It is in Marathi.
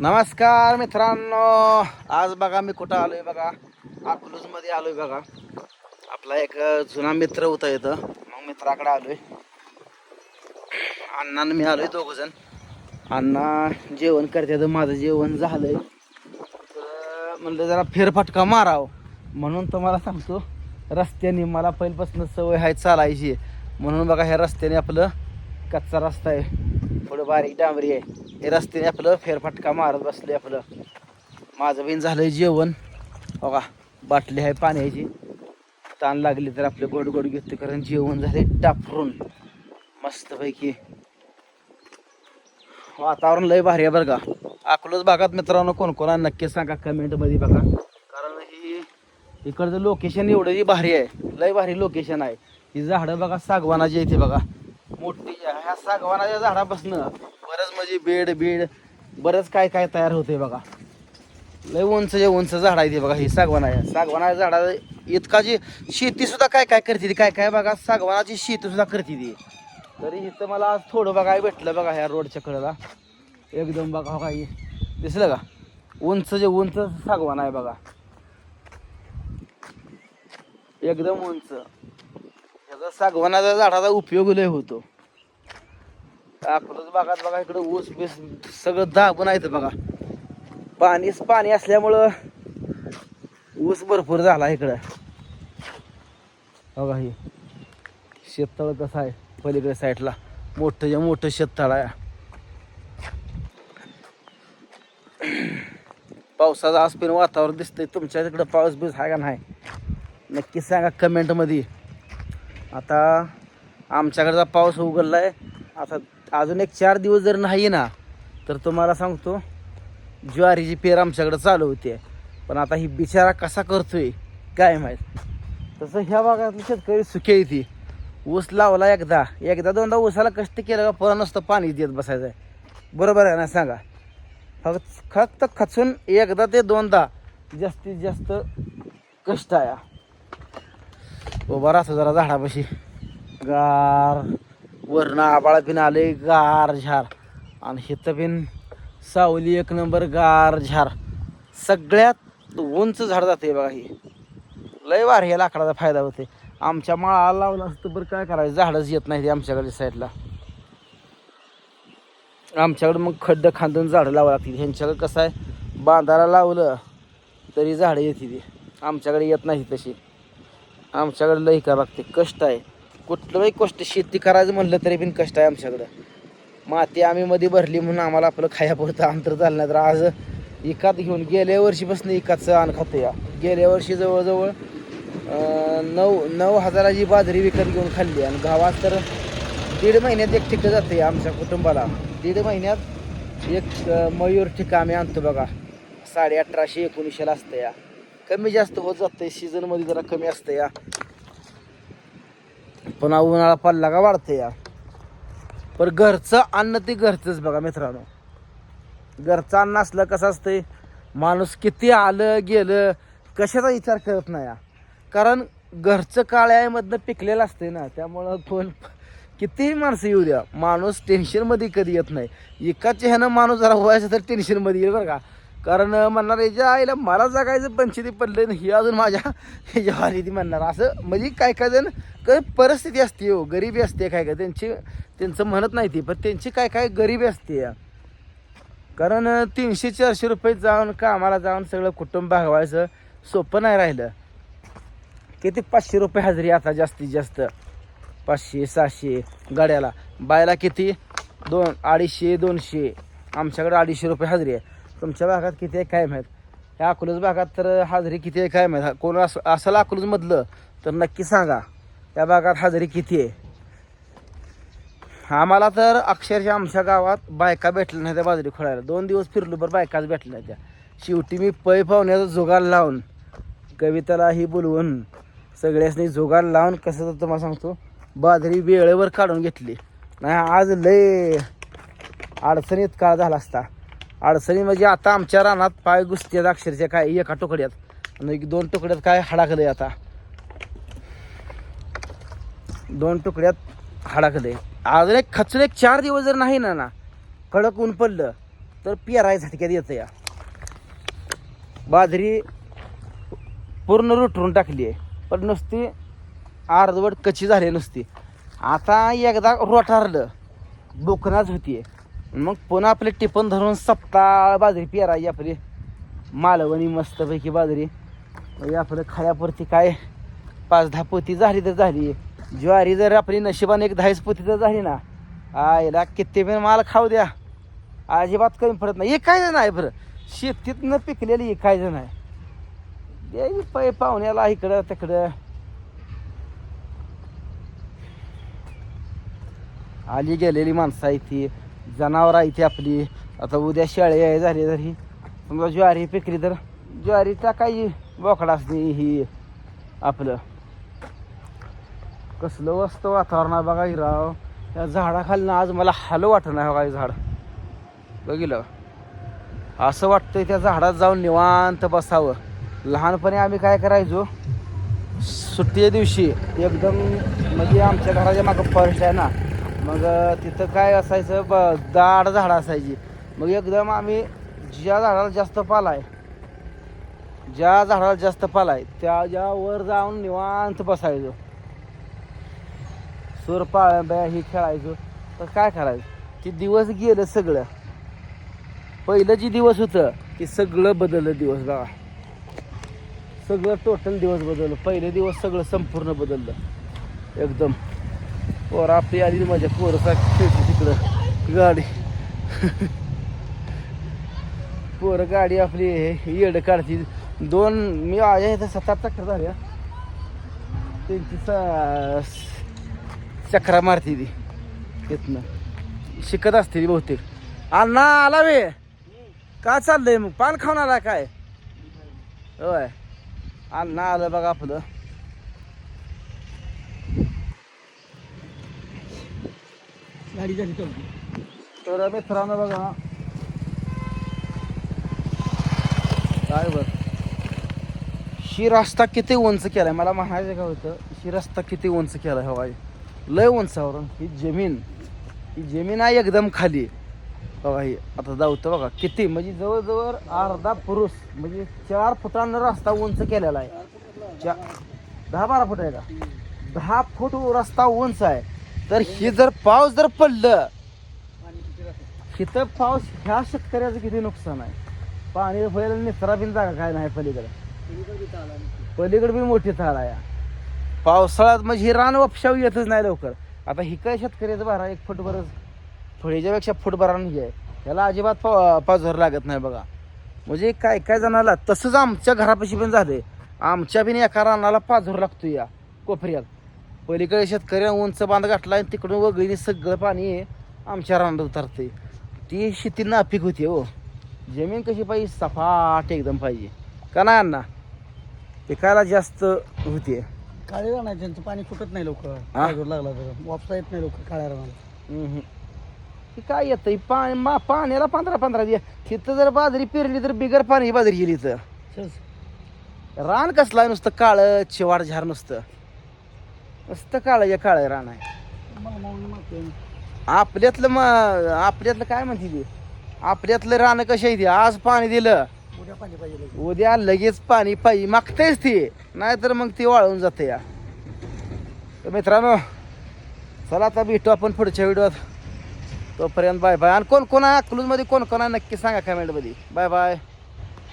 नमस्कार मित्रांनो. आज बघा मी कुठं आलोय बघा. अकलूजमध्ये आलोय बघा. आपला एक जुना मित्र होता इथं. मग मित्राकडे आलोय. अण्णा मी आलोय दोघ जण. अण्णा जेवण करते तर माझं जेवण झालंय. तर म्हणलं जरा फेरफटका माराव. म्हणून तुम्हाला सांगतो रस्त्याने मला पहिल्यापासून सवय आहे चालायची म्हणून बघा ह्या रस्त्याने आपलं कच्चा रस्ता आहे. थोडं बारीक डांबरी आहे. हे रस्त्याने आपलं फेरफटका मारत बसले आपलं. माझं बिन झालंय जेवण. बघा बाटली आहे पाण्याची. ताण लागली तर आपलं गोड गोड घेतो कारण जेवण झाले टाफरून मस्तपैकी. वातावरण लय भारी आहे बरं का. अकलूज भागात मित्रांनो कोण कोणा नक्की सांगा कमेंटमध्ये बघा. कारण ही इकडचं लोकेशन एवढं भारी आहे. लय भारी लोकेशन आहे. ही झाडं बघा सागवानाची इथे बघा. मोठी ह्या सागवानाच्या झाडापासून बरंच म्हणजे बेड बीड बरंच काय काय तयार होते बघा. लय उंच जे उंच झाड आहे ते बघा ही सागवान आहे. सागवानाच्या झाडा इतका जी शेती सुद्धा काय काय करते ती? काय काय बघा सागवानाची शेती सुद्धा करते ती. तरी इथं मला आज थोडं बघाय भेटलं बघा ह्या रोडच्या कडेला. एकदम बघा हो काही. दिसलं का? उंच जे उंच सागवान आहे बघा. एकदम उंच. ह्याचा सागवानाच्या झाडाचा उपयोग लय होतो. अकोलाच भागात बघा इकडे ऊस बीस सगळं दाबून आहे बघा. पाणीच पाणी असल्यामुळं ऊस भरपूर झाला इकडं. बघा हे. शेततळ कसं आहे पलीकडे साईडला. मोठं जे मोठं शेततळ आहे. पावसाचं आसपिन वातावरण दिसतंय. तुमच्या तिकडं पाऊस बीस आहे का नाही? नक्की सांगा कमेंटमध्ये आता आमच्याकडचा पाऊस उघडला आहे आता अजून एक चार दिवस जर नाही ना तर तुम्हाला सांगतो ज्वारीची पेर आमच्याकडे चालू होते. पण आता ही बिचारा कसा करतोय काय माहीत. तसं ह्या भागातले शेतकरी सुखे येते ऊस लावला एकदा एकदा दोनदा ऊसाला कष्ट केलं का परत नसतं पाणी देत बसायचं आहे बरोबर आहे ना सांगा. फक्त फक्त खचून एकदा ते दोनदा जास्तीत जास्त कष्ट आहे. उभा राहतो जरा झाडापाशी. गार. वरण आबाळ बिन आले गार झार. आणि हिथं बिन सावली एक नंबर गार झार. सगळ्यात उंच झाड जाते बघा ही. लय वार हे लाकडाचा फायदा होते आमच्या माळाला लावला असतं बरं काय करायचं झाडच येत नाही ते आमच्याकडे साईडला. आमच्याकडे मग खड्डं खांदून झाडं लावावं लागतील. ह्यांच्याकडे कसं आहे? बांधाला लावलं तरी झाडं येते ती आमच्याकडे येत नाही तशी. आमच्याकडे लई करावं लागते कष्ट आहे. कुठलंही कष्ट शेती करायचं म्हणलं तरी पण कष्ट आहे आमच्याकडं. माती आम्ही मध्ये भरली म्हणून आम्हाला आपलं खायापुरतं अंतर झालं नाही. तर आज इकात घेऊन गेल्या वर्षीपासून इकाचं अन्न खातं या. गेल्या वर्षी जवळजवळ नऊ नऊ हजाराची बाजरी विकत घेऊन खाल्ली आणि गावात तर दीड महिन्यात एक ठिकं जाते आमच्या कुटुंबाला. दीड महिन्यात एक मयूर ठिका आम्ही आणतो बघा. साडे अठराशे एकोणीसशेला असतं या. कमी जास्त होत जातंय सीझनमध्ये जरा कमी असतं या. पुन्हा उन्हाळा पडला का वाढतं या पण घरचं अन्न ते घरचंच बघा मित्रांनो. घरचं अन्न असलं कसं असतंय? माणूस किती आलं गेलं कशाचा विचार करत नाही या कारण घरचं काळ्यामधनं पिकलेलं असते ना त्यामुळं कोण कितीही माणसं येऊ द्या माणूस टेन्शनमध्ये कधी येत नाही. एकाच ह्यानं माणूस जरा व्हायचं तर टेन्शनमध्ये येईल बरं का. कारण म्हणणार याच्या आईला मला जगायचं पंचायती पडले ही अजून माझ्या ह्याच्या आली ती म्हणणार. असं म्हणजे काय काय जण काय परिस्थिती असते हो गरिबी असते काय काय त्यांची त्यांचं म्हणत नाही ती पण त्यांची काय काय गरिबी असते. या कारण तीनशे चारशे रुपये जाऊन कामाला जाऊन सगळं कुटुंब भागवायचं सोपं नाही राहिलं. किती पाचशे रुपये हजेरी आता जास्तीत जास्त? पाचशे सहाशे गाड्याला. बायला किती? दोन अडीचशे दोनशे. आमच्याकडे अडीचशे रुपये हजेरी आहे. तुमच्या भागात किती आहे काय माहीत? या अकलूज भागात तर हजेरी किती आहे काय माहीत? कोण असं असेल अकलूजमधलं तर नक्की सांगा. त्या भागात हजेरी किती आहे? आम्हाला तर अक्षरशः आमच्या गावात बायका भेटल्या नाही त्या बाजरी खोळायला. दोन दिवस फिरलो बरं बायकाच भेटल्या नाही त्या. शेवटी मी पै पाहुण्याचा जुगार लावून कविताला ही बोलवून सगळ्यासनी जुगार लावून कसं तर तुम्हाला सांगतो बाजरी वेळेवर काढून घेतली. नाही आज लय अडचणीत काळ झाला असता. अडचणी म्हणजे आता आमच्या रानात पाय घुसते अक्षरशः काय एका तुकड्यात. आणि एक दोन तुकड्यात काय हडाकलंय आता. दोन तुकड्यात हडाकलंय अजून एक खचून एक चार दिवस जर नाही ना ना कडक ऊन पडलं तर पेराय झटक्यात येतं या बाजरी पूर्ण रुटरून टाकली आहे पण नुसती अर्धवट कच्ची झाली नुसती. आता एकदा रोटारलं बोकनाच होतीये. मग पुन्हा आपले टिपण धरून सप्ताळ बाजरी पेरायची आपली. मालवणी मस्तपैकी बाजरी. आपलं खायापुरती काय? पाच दहा पोती झाली तर झाली. ज्वारी जर आपली नशिबाने एक दहाच पोती तर झाली ना आईला किती पण माल खाऊ द्या. अजिबात कमी पडत नाही. एक कायजणं आहे बरं. शेतीत न पिकलेली एकायचं आहे. द्यावी पै पाहुण्याला इकडं तिकडं. आली गेलेली माणसं आहे ती. जनावर आहे ती आपली. आता उद्या शेळी आहे झाली तरी. समजा ज्वारी पिकली तर ज्वारीचा काही बोकडा असते ही आपलं. कसलं वस्त वातावरण आहे बघा हिराव या झाडाखाली आज मला हाल वाटत नाही बघा हे झाड. बघितलं? असं वाटतंय त्या झाडात जाऊन निवांत बसावं. लहानपणी आम्ही काय करायचो? सुट्टीच्या दिवशी एकदम म्हणजे आमच्या घराच्या मागं फॉरेस्ट आहे ना. मग तिथं काय असायचं ब दाड झाडं असायची. मग एकदम आम्ही ज्या झाडाला जास्त पाला आहे ज्या झाडाला जास्त पाला आहे त्या ज्या वर जाऊन निवांत बसायचो. सूर पाळंब्या ही खेळायचो. तर काय करायचं? ते दिवस गेलं सगळं. पहिलं जे दिवस होतं ते सगळं बदललं दिवस बघा सगळं टोटल दिवस बदललं. पहिले दिवस सगळं संपूर्ण बदललं. एकदम. पोरं आपली आली माझ्या पोरसा खेळते तिकडं. गाडी. पोरं गाडी आपली येड काढती. दोन मी माझ्या इथं सात आठ चक्र झाल्या. त्यांची चक्रा मारते ती. तिथनं शिकत असते ती बहुतेक. अण्णा आला वे. का चाललंय मग? पान खाऊन आला काय? होय. अण्णा आलं बघा आपलं. गाडी झाली तर तर मित्रांनो बघा. काय बर. शी रस्ता किती उंच केलाय? मला म्हणायचं काय होतं शी रस्ता किती उंच केलाय हो हवाय लय उंचावर ही जमीन ही जमीन आहे एकदम खाली. हो बघा ही आता जाऊतं बघा. किती? म्हणजे जवळजवळ अर्धा पुरुष म्हणजे चार फुटांना रस्ता उंच केलेला आहे. चा- दहा बारा फूट आहे का? दहा फूट रस्ता उंच आहे. तर ही जर पाऊस जर पडलं इथं पाऊस ह्या शेतकऱ्याचं किती नुकसान आहे? पाणी व्हायला निचरा बिन जागा काय नाही पलीकडे. पलीकडे बी मोठी थाळ आहे. पावसाळ्यात म्हणजे ही रान वापशाव येतच नाही लवकर. आता ही काय शेतकऱ्याचं बारा एक फूट बरंच थोडीच्यापेक्षा फूट भरा नाही आहे. याला अजिबात पा पाजर लागत नाही बघा. म्हणजे काय काय जणाला तसंच आमच्या घरापाशी पण झालंय. आमच्या बिन एका रानाला पाझर लागतो या कोपऱ्यात. पलीकडे शेतकऱ्या उंच बांध गाठला आणि तिकडून वगळीने सगळं पाणी आमच्या रानात उतरते ती शेती नापीक होती हो. जमीन कशी पाहिजे? सपाट एकदम पाहिजे. का नाही अण्णा? पिकायला जास्त होते काळे राहणार त्यांचं पाणी फुटत नाही हा? पायजोर लागला तर. वापसा येत नाही लवकर काळ्या राहणार ती काय येतं? पाणी मा पाण्याला पंधरा पंधरा दिवस तिथं जर बाजरी पेरली तर बिगर पाणी बाजरी गेली तर रान कसलं आहे नुसतं काळं चिवाड झार नुसतं. नुसतं काळं या काळं रान आहे. आपल्यातलं मग आपल्यातलं काय म्हणते ते? आपल्यातलं रान कशा आहे ते? आज पाणी दिलं. उद्या पाणी पाहिजे लगेच. उद्या लगेच पाणी पाहिजे मागतेच ते. नाहीतर मग ते वाळून जाते या. तर मित्रांनो चला आता भेटू आपण पुढच्या व्हिडिओत. तोपर्यंत बाय बाय. आणि कोण कोण आहे? अकलूजमध्ये कोण कोण आहे? नक्की सांगा कमेंटमध्ये बाय बाय.